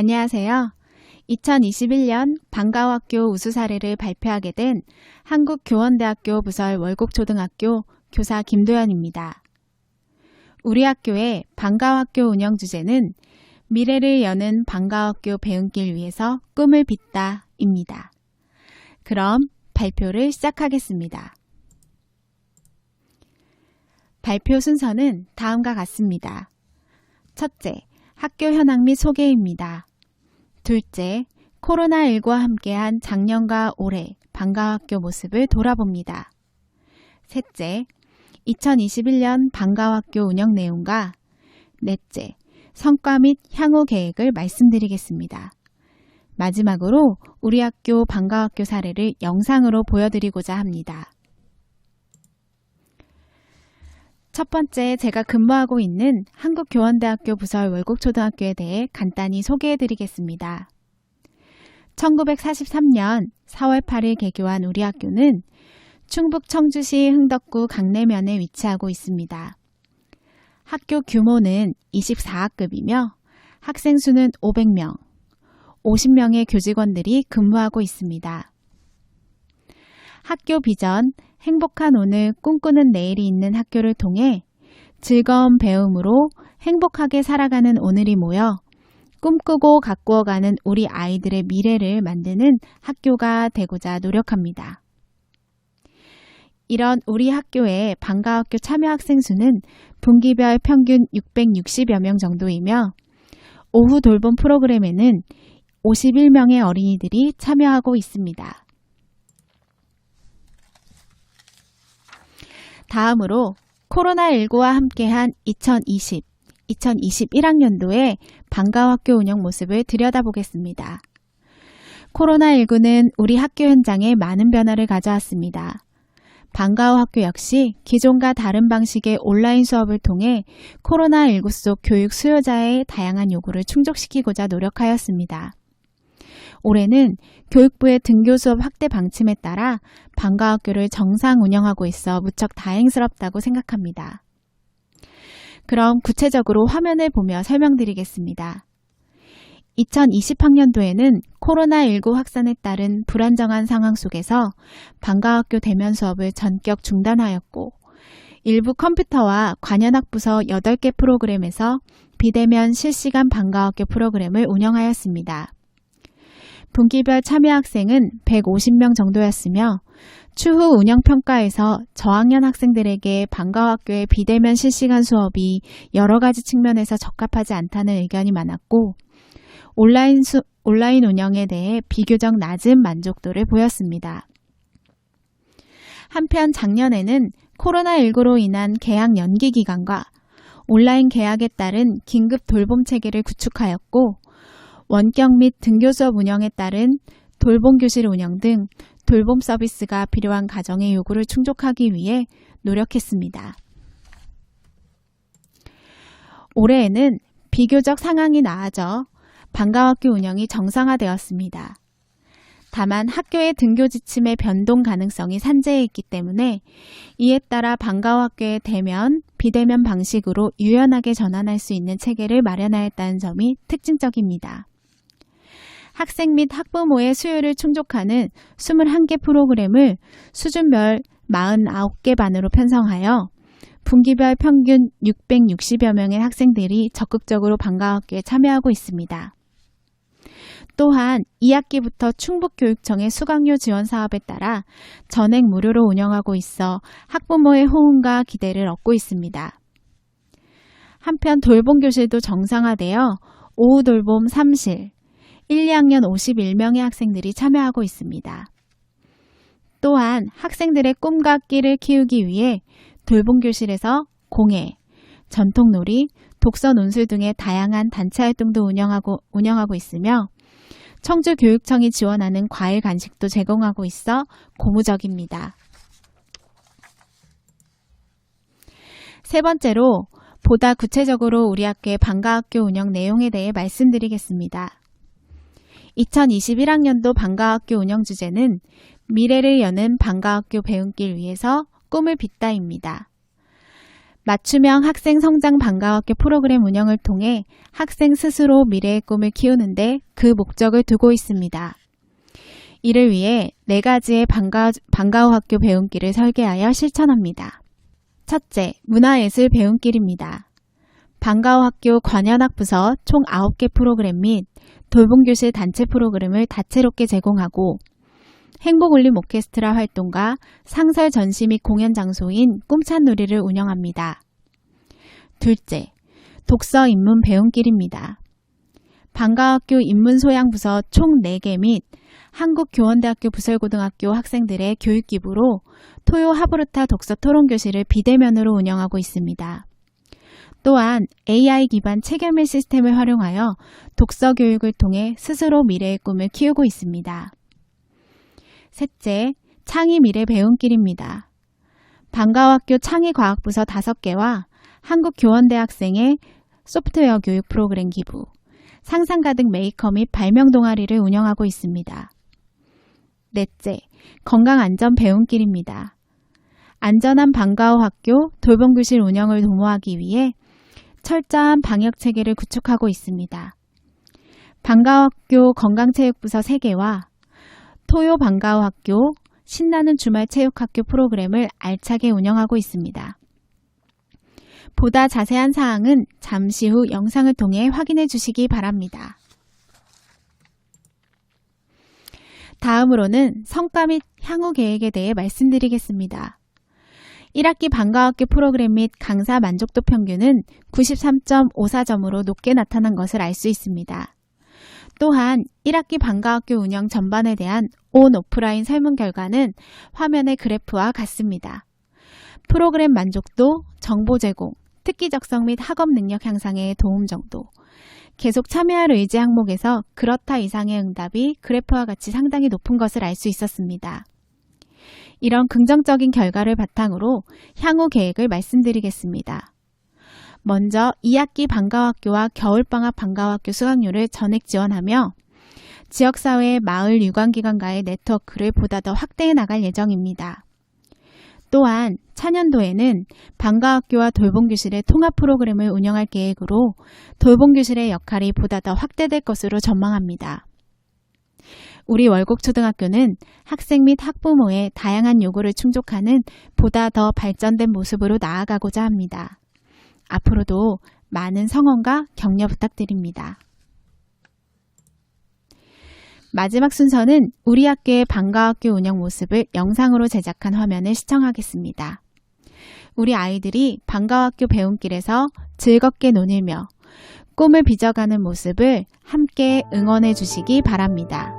안녕하세요. 2021년 방과학교 우수 사례를 발표하게 된 한국교원대학교 부설 월곡초등학교 교사 김도연입니다. 우리 학교의 방과학교 운영 주제는 미래를 여는 방과학교 배움길 위해서 꿈을 빚다 입니다. 그럼 발표를 시작하겠습니다. 발표 순서는 다음과 같습니다. 첫째, 학교 현황 및 소개입니다. 둘째, 코로나19와 함께한 작년과 올해 방과학교 모습을 돌아봅니다. 셋째, 2021년 방과학교 운영 내용과 넷째, 성과 및 향후 계획을 말씀드리겠습니다. 마지막으로 우리 학교 방과학교 사례를 영상으로 보여드리고자 합니다. 첫 번째 제가 근무하고 있는 한국교원대학교 부설 월곡초등학교에 대해 간단히 소개해 드리겠습니다. 1943년 4월 8일 개교한 우리 학교는 충북 청주시 흥덕구 강내면에 위치하고 있습니다. 학교 규모는 24학급이며 학생 수는 500명, 50명의 교직원들이 근무하고 있습니다. 학교 비전, 행복한 오늘, 꿈꾸는 내일이 있는 학교를 통해 즐거운 배움으로 행복하게 살아가는 오늘이 모여 꿈꾸고 가꾸어가는 우리 아이들의 미래를 만드는 학교가 되고자 노력합니다. 이런 우리 학교의 방과학교 참여 학생 수는 분기별 평균 660여 명 정도이며 오후 돌봄 프로그램에는 51명의 어린이들이 참여하고 있습니다. 다음으로 코로나19와 함께한 2020, 2021학년도의 방과 학교 운영 모습을 들여다보겠습니다. 코로나19는 우리 학교 현장에 많은 변화를 가져왔습니다. 방과후 학교 역시 기존과 다른 방식의 온라인 수업을 통해 코로나19 속 교육 수요자의 다양한 요구를 충족시키고자 노력하였습니다. 올해는 교육부의 등교 수업 확대 방침에 따라 방과 학교를 정상 운영하고 있어 무척 다행스럽다고 생각합니다. 그럼 구체적으로 화면을 보며 설명드리겠습니다. 2020학년도에는 코로나19 확산에 따른 불안정한 상황 속에서 방과학교 대면 수업을 전격 중단하였고 일부 컴퓨터와 관현악 부서 8개 프로그램에서 비대면 실시간 방과학교 프로그램을 운영하였습니다. 분기별 참여 학생은 150명 정도였으며 추후 운영평가에서 저학년 학생들에게 방과학교의 비대면 실시간 수업이 여러 가지 측면에서 적합하지 않다는 의견이 많았고 온라인, 수, 온라인 운영에 대해 비교적 낮은 만족도를 보였습니다. 한편 작년에는 코로나19로 인한 개학 연기 기간과 온라인 개학에 따른 긴급 돌봄 체계를 구축하였고 원격 및 등교 수업 운영에 따른 돌봄 교실 운영 등 돌봄 서비스가 필요한 가정의 요구를 충족하기 위해 노력했습니다. 올해에는 비교적 상황이 나아져 방과학교 운영이 정상화되었습니다. 다만 학교의 등교 지침의 변동 가능성이 산재해 있기 때문에 이에 따라 방과학교의 대면, 비대면 방식으로 유연하게 전환할 수 있는 체계를 마련하였다는 점이 특징적입니다. 학생 및 학부모의 수요를 충족하는 21개 프로그램을 수준별 49개 반으로 편성하여 분기별 평균 660여 명의 학생들이 적극적으로 방과학교에 참여하고 있습니다. 또한 2학기부터 충북교육청의 수강료 지원 사업에 따라 전액 무료로 운영하고 있어 학부모의 호응과 기대를 얻고 있습니다. 한편 돌봄 교실도 정상화되어 오후 돌봄 3실, 1, 2학년 51명의 학생들이 참여하고 있습니다. 또한 학생들의 꿈과 끼를 키우기 위해 돌봄 교실에서 공예, 전통놀이, 독서 논술 등의 다양한 단체 활동도 운영하고, 운영하고 있으며 청주교육청이 지원하는 과일 간식도 제공하고 있어 고무적입니다. 세 번째로 보다 구체적으로 우리 학교의 방과학교 운영 내용에 대해 말씀드리겠습니다. 2021학년도 방과학교 운영 주제는 미래를 여는 방과학교 배움길 위해서 꿈을 빚다입니다. 맞춤형 학생 성장 방과학교 프로그램 운영을 통해 학생 스스로 미래의 꿈을 키우는데 그 목적을 두고 있습니다. 이를 위해 네 가지의 방과, 방과 후 학교 배움길을 설계하여 실천합니다. 첫째, 문화예술 배움길입니다. 방과후 학교 관현악 부서 총 9개 프로그램 및 돌봄교실 단체 프로그램을 다채롭게 제공하고 행복울림 오케스트라 활동과 상설 전시 및 공연 장소인 꿈찬놀이를 운영합니다. 둘째, 독서 입문 배움길입니다. 방과학교 인문소양부서 총 4개 및 한국교원대학교 부설고등학교 학생들의 교육기부로 토요 하브르타 독서 토론교실을 비대면으로 운영하고 있습니다. 또한 AI 기반 체결밀 시스템을 활용하여 독서 교육을 통해 스스로 미래의 꿈을 키우고 있습니다. 셋째, 창의 미래 배움길입니다. 방과학교 창의과학부서 5개와 한국교원대학생의 소프트웨어 교육 프로그램 기부, 상상 가득 메이커 및 발명 동아리를 운영하고 있습니다. 넷째, 건강 안전 배움길입니다. 안전한 방과후 학교 돌봄교실 운영을 도모하기 위해 철저한 방역 체계를 구축하고 있습니다. 방과학교 건강체육부서 3개와 토요 방과후 학교 신나는 주말 체육학교 프로그램을 알차게 운영하고 있습니다. 보다 자세한 사항은 잠시 후 영상을 통해 확인해 주시기 바랍니다. 다음으로는 성과 및 향후 계획에 대해 말씀드리겠습니다. 1학기 방과학교 프로그램 및 강사 만족도 평균은 93.54점으로 높게 나타난 것을 알 수 있습니다. 또한 1학기 방과학교 운영 전반에 대한 온 오프라인 설문 결과는 화면의 그래프와 같습니다. 프로그램 만족도, 정보 제공, 특기 적성 및 학업 능력 향상에 도움 정도, 계속 참여할 의지 항목에서 그렇다 이상의 응답이 그래프와 같이 상당히 높은 것을 알 수 있었습니다. 이런 긍정적인 결과를 바탕으로 향후 계획을 말씀드리겠습니다. 먼저 2학기 방과학교와 겨울방학 방과학교 수강료를 전액 지원하며 지역사회 마을 유관기관과의 네트워크를 보다 더 확대해 나갈 예정입니다. 또한 차년도에는 방과학교와 돌봄교실의 통합 프로그램을 운영할 계획으로 돌봄교실의 역할이 보다 더 확대될 것으로 전망합니다. 우리 월곡초등학교는 학생 및 학부모의 다양한 요구를 충족하는 보다 더 발전된 모습으로 나아가고자 합니다. 앞으로도 많은 성원과 격려 부탁드립니다. 마지막 순서는 우리 학교의 방과학교 운영 모습을 영상으로 제작한 화면을 시청하겠습니다. 우리 아이들이 방과학교 배움길에서 즐겁게 논일며 꿈을 빚어가는 모습을 함께 응원해 주시기 바랍니다.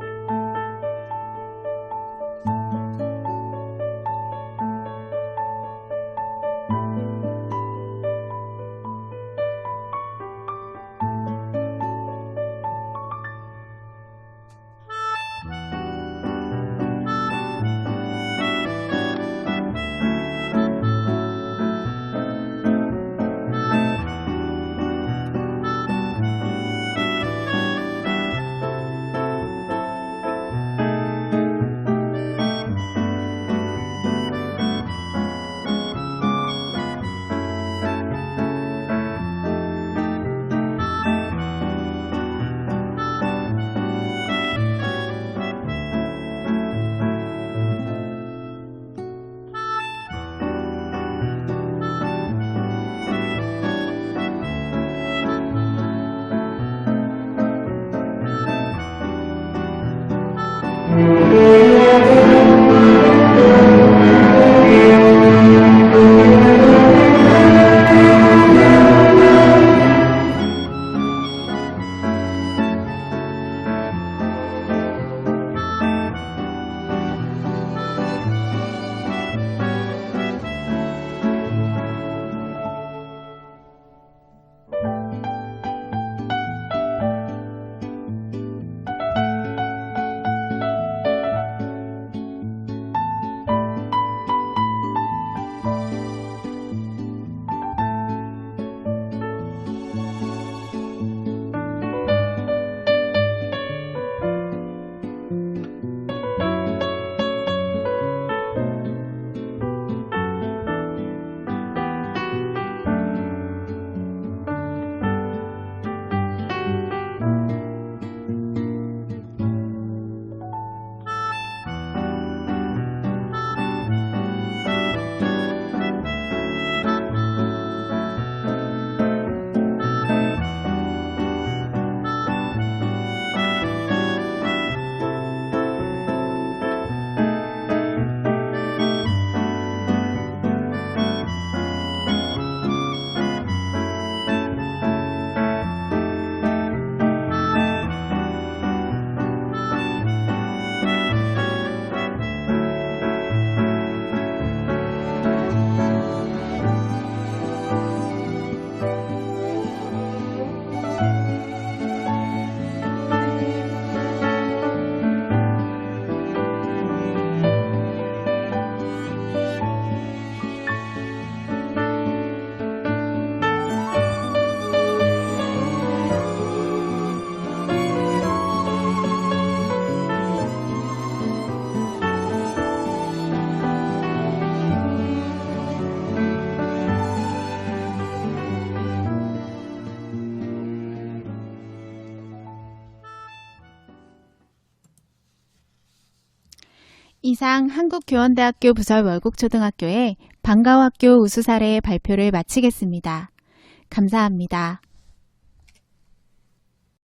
이상 한국교원대학교 부설 월곡초등학교의 방과후 학교 우수 사례의 발표를 마치겠습니다. 감사합니다.